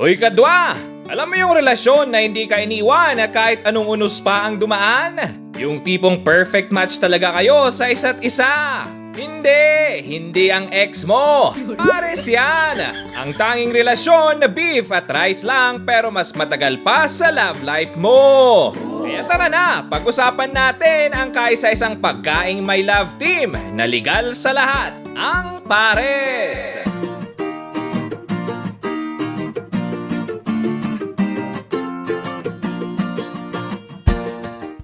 Uy kadwa! Alam mo yung relasyon na hindi ka iniwan na kahit anong unos pa ang dumaan? Yung tipong perfect match talaga kayo sa isa't isa. Hindi! Hindi ang ex mo! Pares yan! Ang tanging relasyon na beef at rice lang pero mas matagal pa sa love life mo! Kaya tara na, pag-usapan natin ang kaisa-isang pagkaing may love team na legal sa lahat, ang pares!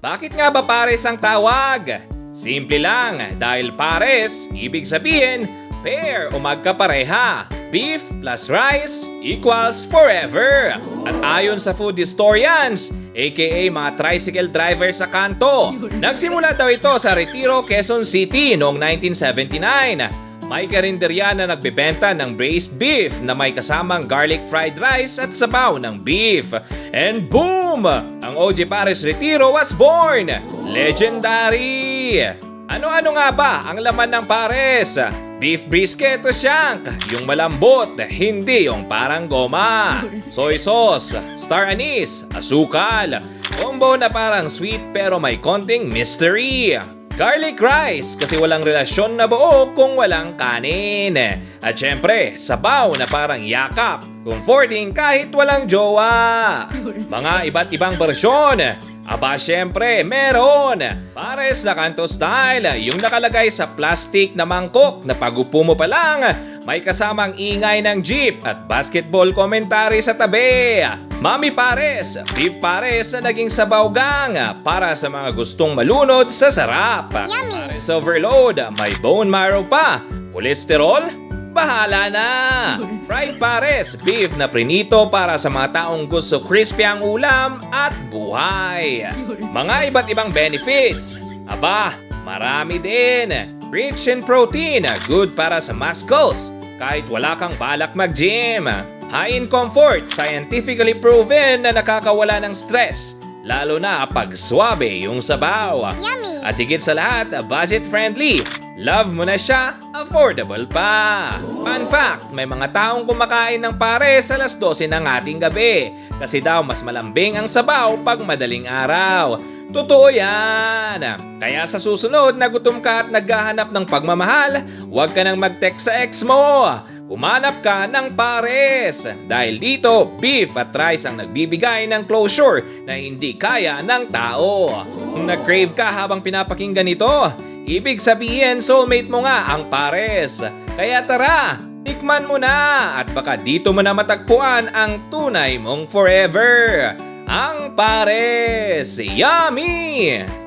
Bakit nga ba pares ang tawag? Simple lang, dahil pares, ibig sabihin, pair o magkapareha. Beef plus rice equals forever. At ayon sa food historians, aka mga tricycle driver sa kanto, nagsimula daw ito sa Retiro, Quezon City noong 1979 may karinderya na nagbebenta ng braised beef na may kasamang garlic fried rice at sabaw ng beef. And boom! Ang OG Pares Retiro was born! Legendary! Ano-ano nga ba ang laman ng pares? Beef brisket o shank, yung malambot, hindi yung parang goma. Soy sauce, star anise, asukal, combo na parang sweet pero may konting mystery. Garlic rice kasi walang relasyon na buo kung walang kanin. At syempre, sabaw na parang yakap. Comforting kahit walang jowa. Mga iba't ibang bersyon. Aba syempre, meron! Pares na kanto style, yung nakalagay sa plastic na mangkok na pagupo mo pa lang, may kasamang ingay ng jeep at basketball commentary sa tabi. Mami Pares, beef pares na naging sabaw gang para sa mga gustong malunod sa sarap. Yummy! Pares overload, may bone marrow pa, kolesterol, bahala na! Fried pares, beef na prinito para sa mga taong gusto crispy ang ulam at buhay. Mga iba't ibang benefits. Aba, marami din. Rich in protein, good para sa muscles. Kahit wala kang balak mag-gym. High in comfort, scientifically proven na nakakawala ng stress. Lalo na pag swabe yung sabaw. Yummy! At higit sa lahat, budget friendly. Love mo na siya, affordable pa. Fun fact, may mga taong kumakain ng pare sa alas 12 ng ating gabi. Kasi daw mas malambing ang sabaw pag madaling araw. Totoo yan! Kaya sa susunod na gutom ka at naghahanap ng pagmamahal, huwag ka nang mag-text sa ex mo. Humanap ka ng pares. Dahil dito, beef at rice ang nagbibigay ng closure na hindi kaya ng tao. Nag-crave ka habang pinapakinggan ito, ibig sabihin soulmate mo nga ang pares. Kaya tara, tikman mo na at baka dito mo na matagpuan ang tunay mong forever. Ang pares! Yummy!